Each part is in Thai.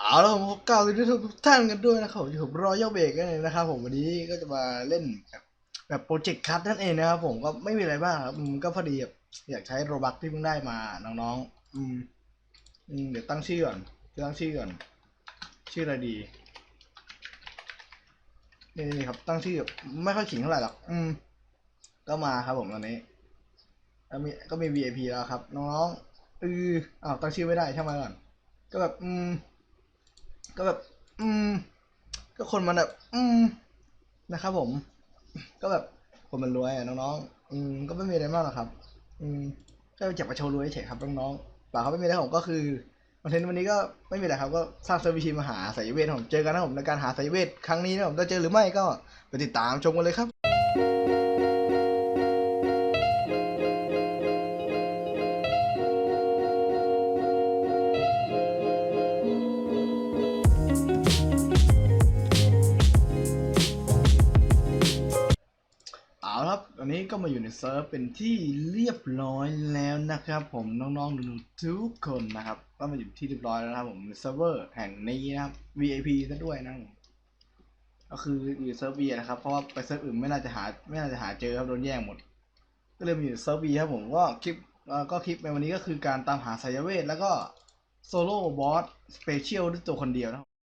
เอาล้วผมกล่าวสวัสดีทุกท่านกันด้วยนะครับผมอยู่กับรอยเบเบรกกันเลยนะครับ ผมวันนี้ก็จะมาเล่นแบบแบบโปรเจกต์คัทนั่นเองนะครับผมก็ไม่มีอะไรบ้างครับอืมก็พอดีแบบอยากใช้โรบักที่เพิ่งได้มาน้องๆ อืมอืมเดี๋ยวตั้งชื่อก่อนตั้งชื่อก่อน ชื่ออะไรดีนี่นี่ครับ ตั้งชื่อแบบไม่ค่อยขิงเท่าไหร่หรอกอืม ก็มาครับผมตอนนี้ก็มีก็มี VIP แล้วครับ น้องๆเอออ้าวตั้งชื่อไม่ได้ใช่างมันก่อน ก็แบบอืม ก็แบบ อืม ก็คนมันแบบอืมนะครับผม ก็แบบคนมันรวยอะน้องๆอืมก็ไม่มีอะไรมากหรอกครับ อืมก็จับมาโชว์รวยเฉยครับน้องๆเปล่าเขาไม่มีอะไรผมก็คือคอนเทนต์วันนี้ก็ไม่มีอะไรครับก็สร้างเซอร์วิสมาหาสายเวทครับผมเจอกันนะผมในการหาสายเวทครั้งนี้นะผมจะเจอหรือไม่ก็ไปติดตามชมกันเลยครับ เซิร์ฟเป็นที่เรียบร้อยแล้วนะครับ ผมน้องๆหนูๆทุกคนนะครับ ก็มาอยู่ที่เรียบร้อยแล้วนะครับผมในเซิร์ฟเวอร์แห่งนี้นะครับ VIP ซะด้วยนะก็คืออยู่เซิร์ฟ V นะครับ เพราะว่าไปเซิร์ฟอื่นไม่น่าจะหาไม่น่าจะหาเจอครับโดนแย่งหมด ก็เลยมาอยู่เซิร์ฟ V ครับผมก็คลิปก็คลิปในวันนี้ก็คือการตามหาสายเวท แล้วก็โซโล่บอสสเปเชียลด้วยตัวคนเดียวนะครับ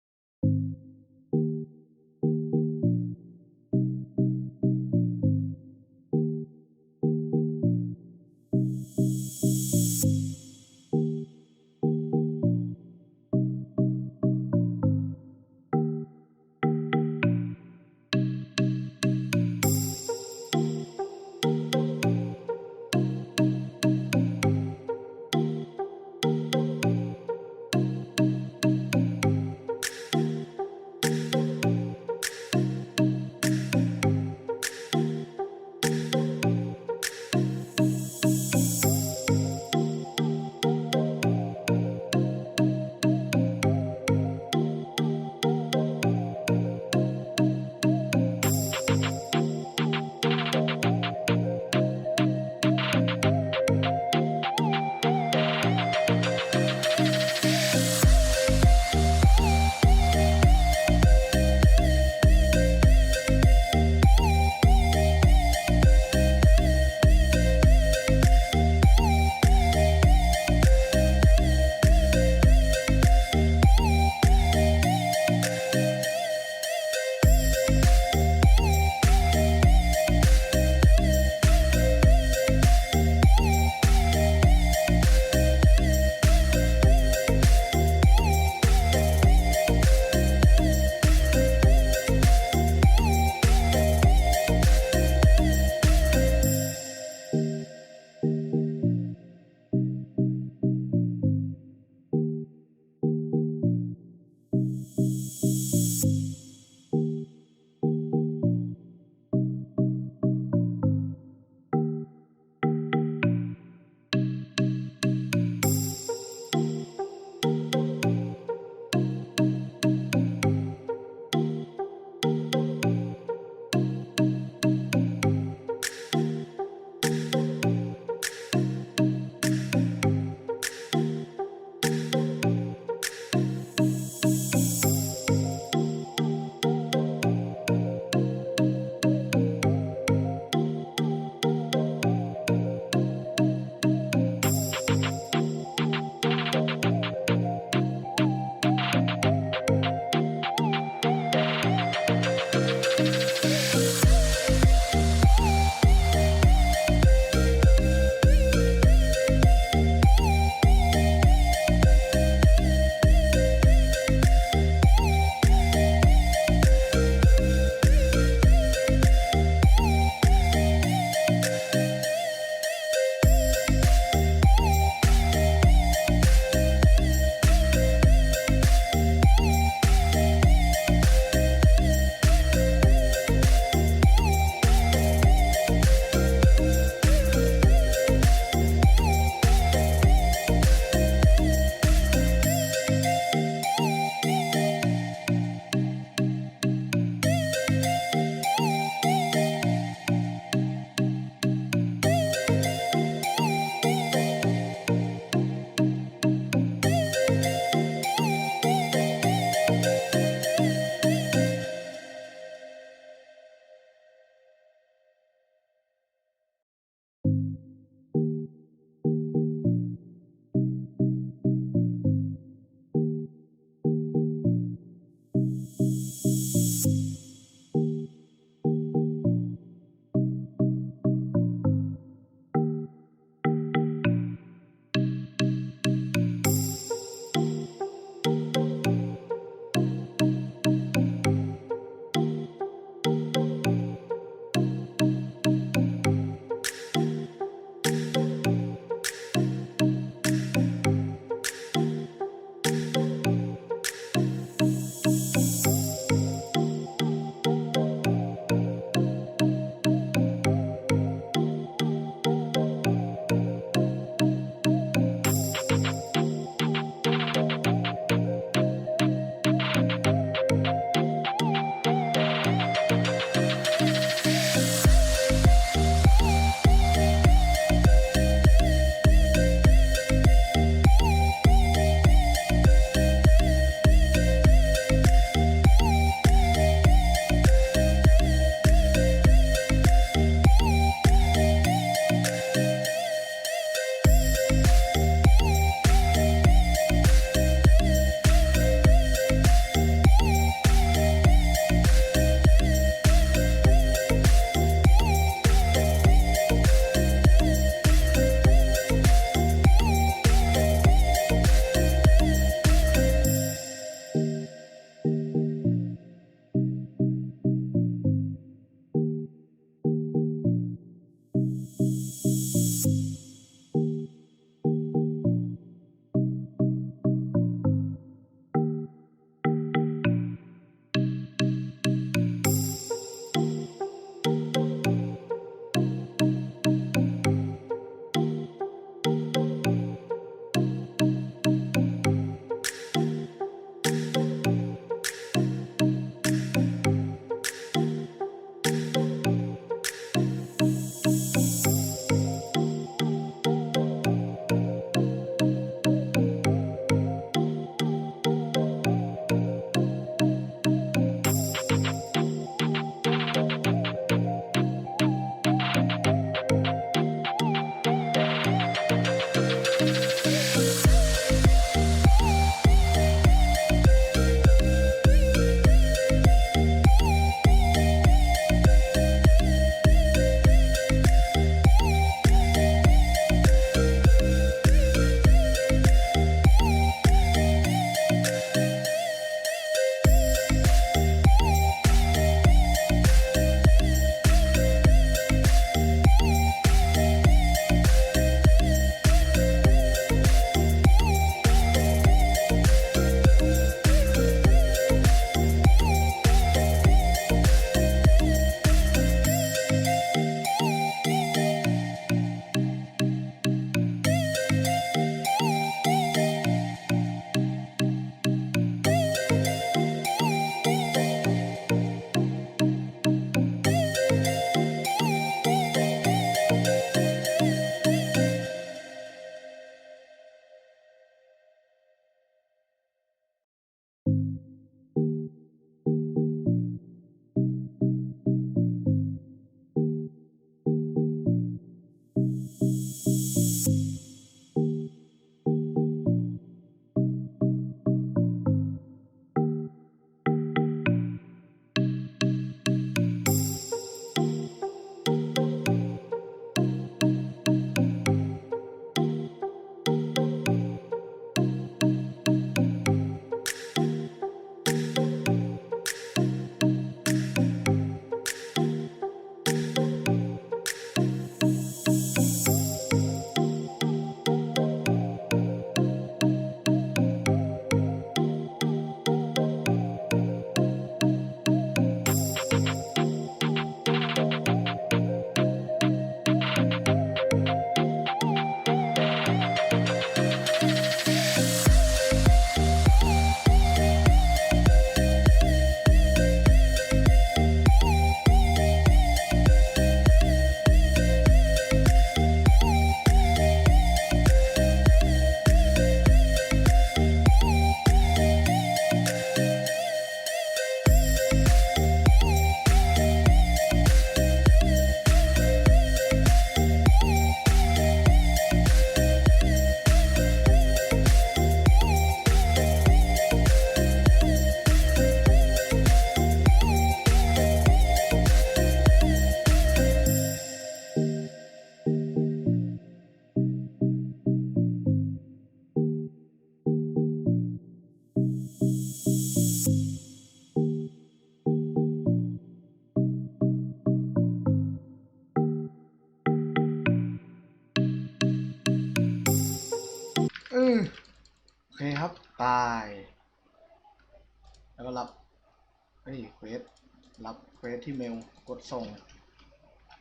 ที่เมลกดส่ง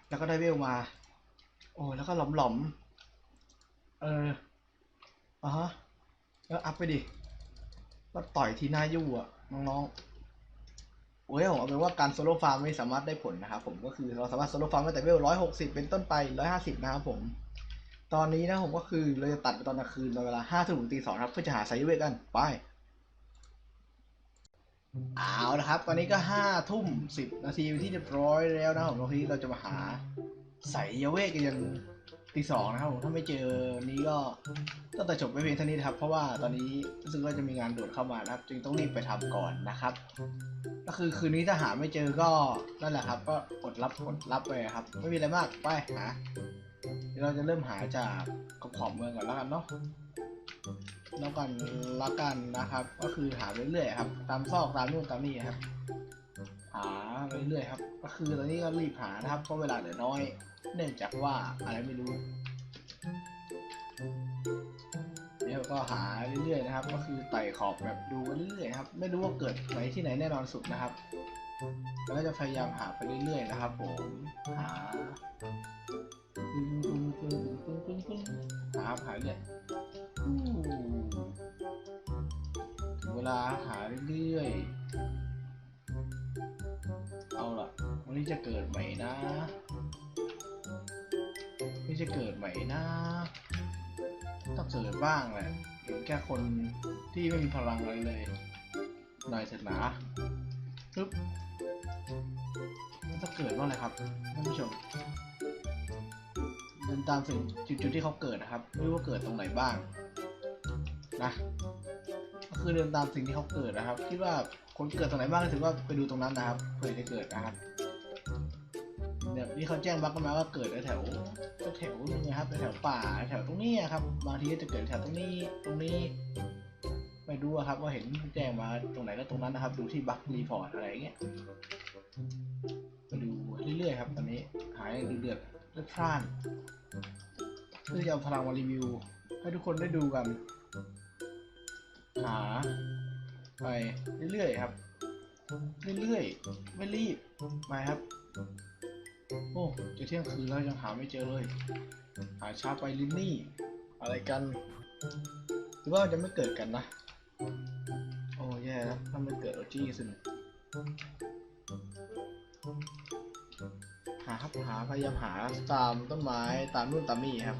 แล้วก็ได้เวลมา โอ้แล้วก็หลอมหลอมๆเอออะฮะแล้วอัพไปดิก็ต่อยทีหน้ายู่อะน้องๆโอ้ยผมเอาเป็นว่าการโซโล่ฟาร์มไม่สามารถได้ผลนะครับผมก็คือเราสามารถโซโล่ฟาร์มตั้งแต่เวลร้อยหกสิบเป็นต้นไปร้อยห้าสิบนะครับผม ตอนนี้นะผมก็คือเราจะตัดไปตอนกลางคืนตอนเวลาห้าทุ่มถึงตีสองครับเพื่อจะหาไซเวกันไป เอาละครับ ตอนนี้ก็ห้าทุ่มสิบนาทีที่เรียบร้อยแล้วนะครับผมตอนนี้เราจะมาหาไสยเวกันยันตีสองนะครับผมถ้าไม่เจอนี้ก็ก็แต่จบไปเพียงเท่านี้นะครับ เพราะว่าตอนนี้รู้สึกว่าจะมีงานด่วนเข้ามานะครับ จึงต้องรีบไปทำก่อนนะครับ ก็คือคืนนี้ถ้าหาไม่เจอก็นั่นแหละครับ ก็อดรับอดรับไปครับ ไม่มีอะไรมากไปหาเดี๋ยวเราจะเริ่มหาจากขอบขอบเมืองก่อนแล้วกันเนาะ แล้วกันละกันนะครับ ก็คือหาเรื่อยๆครับ ตามซอกตามนู่นตามนี่ครับ หาเรื่อยๆครับ ก็คือตอนนี้ก็รีบหานะครับเพราะเวลาเหลือน้อย เนื่องจากว่าอะไรไม่รู้เดี๋ยวก็หาเรื่อยๆนะครับ ก็คือไต่ขอบแบบดูไปเรื่อยๆครับ ไม่รู้ว่าเกิดไหนที่ไหนแน่นอนสุดนะครับแล้วก็จะพยายามหาไปเรื่อยๆนะครับ ผมหาปึ้งปึ้งดึงดึงดึงดึงหาหาเรื่อยอู้ถึง วลาหาเรื่อยๆ เอาล่ะ วันนี้จะเกิดใหม่นะนี่จะเกิดใหม่นะต้องเกิดบ้างแหละเห็นแค่คนที่ไม่มีพลังอะไรเลยหน่อยเถิดหนาปึ๊บมันต้องเกิดบ้างเลยครับท่านผู้ชมเดินตามสิ่งจุดๆที่เขาเกิดนะครับไม่รู้ว่าเกิดตรงไหนบ้างนะ คือเดินตามสิ่งที่เขาเกิดนะครับ คิดว่าคนเกิดตรงไหนบ้างก็ถือว่าไปดูตรงนั้นนะครับเพื่อจะเกิดนะครับเนี่ยนี่เขาแจ้งบั๊กกันมาว่าเกิดแถวแถวนึงนะครับแถวป่าแถวตรงนี้อะครับ บางทีก็จะเกิดแถวตรงนี้ตรงนี้ไม่รู้อะครับว่าเห็นแจ้งมาตรงไหนก็ตรงนั้นนะครับ ดูที่บั๊กรีพอร์ตอะไรอย่างเงี้ยมาดูเรื่อยๆครับ ตอนนี้หายเดือดเลือดพร่านเพื่อจะเอาพลังมารีวิวให้ทุกคนได้ดูกัน หาไปเรื่อยๆครับ เรื่อยๆ ไม่รีบ มาครับ โอ้จะเที่ยงคืนแล้วยังหาไม่เจอเลย หาช้าไปลินนี่ อะไรกันหรือว่าจะไม่เกิดกันนะ โอ้แย่แล้วถ้ามันเกิดโอจี้สินหาครับหาพยายามหาตามต้นไม้ตามนู่นตามนี่ครับ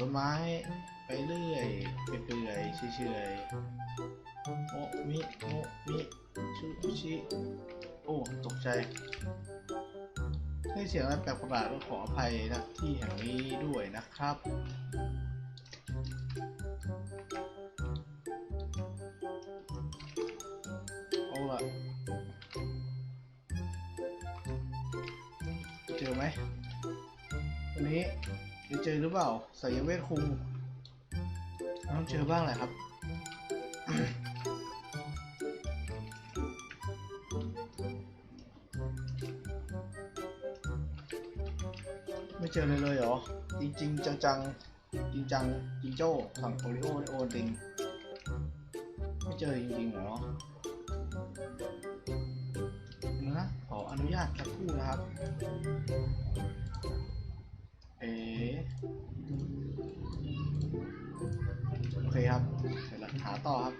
ต้นไม้ ไปเรื่อยไปเปื่อยเฉยๆโมมิโมมิชูชิโอ้ตกใจได้เสียงอะไรแปลกประหลาดก็ขออภัยนะที่แห่งนี้ด้วยนะครับาสายเวทคุงต้องเจอบ้างแหละครับ ไม่เจอเลยเลยเหรอ จริง ๆ จังๆ จริงจังจริงโจ้สั่งโอริโอโอติงไม่เจอจริงๆเหรอนะขออนุญาตสักครู่นะครับ เอ๋ โอเคครับเสร็จแล้วหาต่อครับ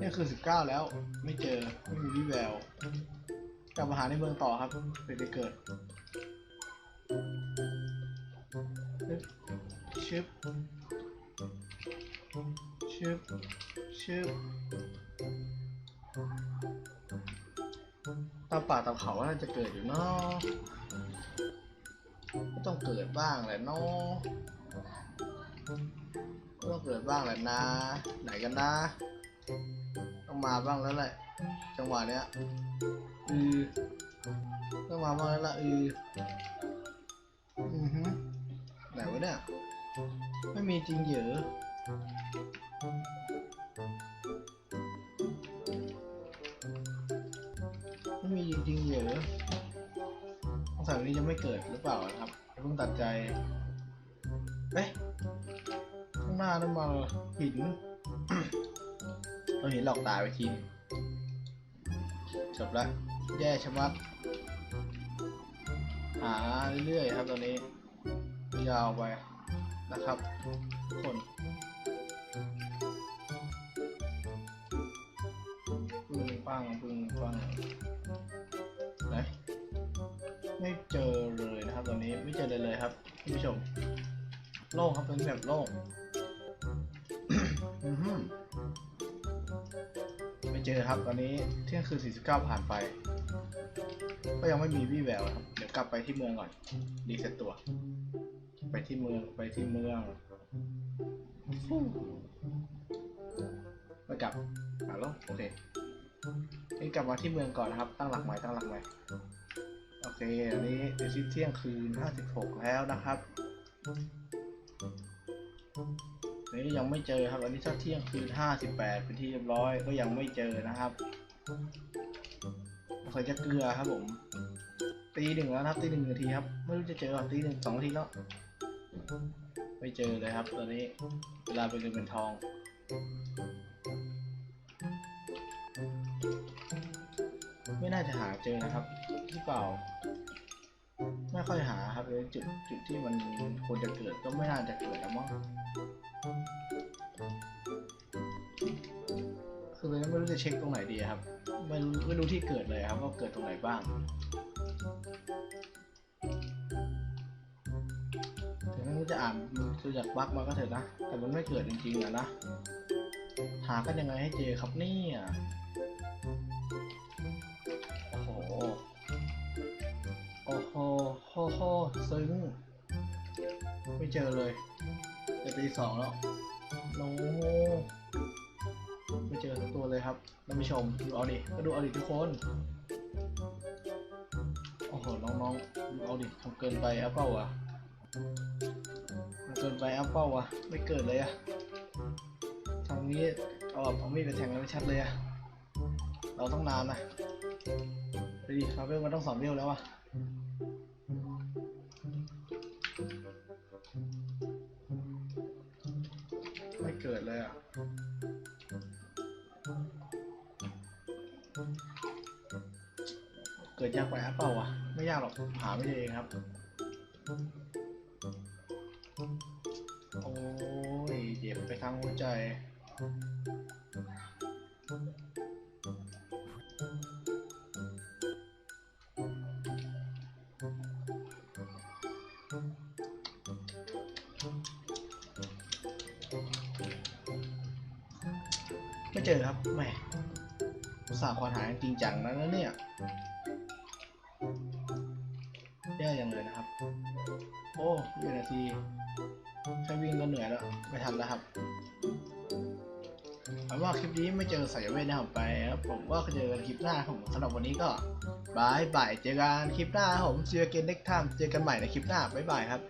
นี่คือ 19 แล้วไม่เจอ ไม่มีวิแวว กลับมาหาในเมืองต่อครับเดี๋ยวจะเกิดชึบชึบชึบตามป่าตามเขาว่าน่าจะเกิดอยู่เนาะ ก็ต้องเกิดบ้างแหละเนาะก็ต้องเกิดบ้างแหละนะ ไหนกันนะ ต้องมาบ้างแล้วแหละ จังหวะเนี้ยอือต้องมาบ้างแล้วล่ะอืออือฮึไหนวะเนี่ย ไม่มีจริงเหรอไม่มีจริงๆเหรอ งสัยวันนี้จะไม่เกิดหรือเปล่านะครับเพิ่งตัดใจเอ๊ะไม่างหน้านั่นมาหินเอาหินหลอกตายไปทีจบละแย่ชะมัดหาเรื่อยๆครับตอนนี้ยาวไปนะครับคน ผู้ชม โล่งครับเป็นแบบโล่งอือหือไม่เจอครับ ตอนนี้เที่ยงคืน 49 ผ่านไป ก็ยังไม่มีวี่แววครับ เดี๋ยวกลับไปที่เมืองก่อนรีเซ็ตตัว ไปที่เมือง ไปที่เมืองไปกลับฮัลโหลโอเคนี่กลับมาที่เมืองก่อนนะครับ ตั้งหลักใหม่ ตั้งหลักใหม่ เคอันนี้เดี๋ยวที่เที่ยงคืน 56 แล้วนะครับ นี่ยังไม่เจอครับ อันนี้ถ้าเที่ยงคืน 58 เป็นที่เรียบร้อยก็ยังไม่เจอนะครับเคยจะเกลือครับผม ตีหนึ่งแล้วครับตีหนึ่งนาทีครับ ไม่รู้จะเจอหรอตีหนึ่งสองนาทีแล้ว ไม่เจอเลยครับ ตอนนี้ เวลาเป็นเงินเป็นทองไม่น่าจะหาเจอนะครับที่เปล่า ไม่ค่อยหาครับเลยจุดจุดที่มันควรจะเกิดก็ไม่น่าจะเกิดแล้วมั้งคือเลยไม่รู้จะเช็คตรงไหนดีครับ ไม่รู้ไม่รู้ที่เกิดเลยครับว่าเกิดตรงไหนบ้างถึงแม้ว่าจะอ่านคือจากบักมาก็เถอะนะ แต่มันไม่เกิดจริงๆอะนะหากันยังไงให้เจอครับเนี่ย ซึ้ง ไม่เจอเลยจะตีสองแล้วโน้ไม่เจอสักตัวเลยครับท่านผู้ชมดูเอาดิก็ดูเอาดิทุกคน โอ้โห น้องๆดูเอาดิทำเกินไปแอปเปิลอะทำเกินไปแอปเปิลอะไม่เกิดเลยอะทางนี้เอาแบบเอามีดไปแทงแล้วไม่ชัดเลยอะเราต้องนานนะไปดิคาเฟ่มันต้องสองเวแล้วอะ เกิดเลยอะเกิดยากไปแอปเปล่าวะไม่ยากหรอกหาไม่เองครับ โอ้ยเจ็บไปทางหัวใจ ไม่เจอครับแหมสาควานหาจริงจังนะเนี่ยแย่ยังเลยนะครับ โอ้ยี่นาทีแค่วิ่งก็เหนื่อยแล้ว ไม่ทันแล้วครับเอาว่าคลิปนี้ไม่เจอสายเวทนะครับไปครับผมก็เจอกันคลิปหน้าผมสำหรับวันนี้ก็บายบายเจอกันคลิปหน้าผมเจอกัน next time เจอกันใหม่ในคลิปหน้าบายบายครับ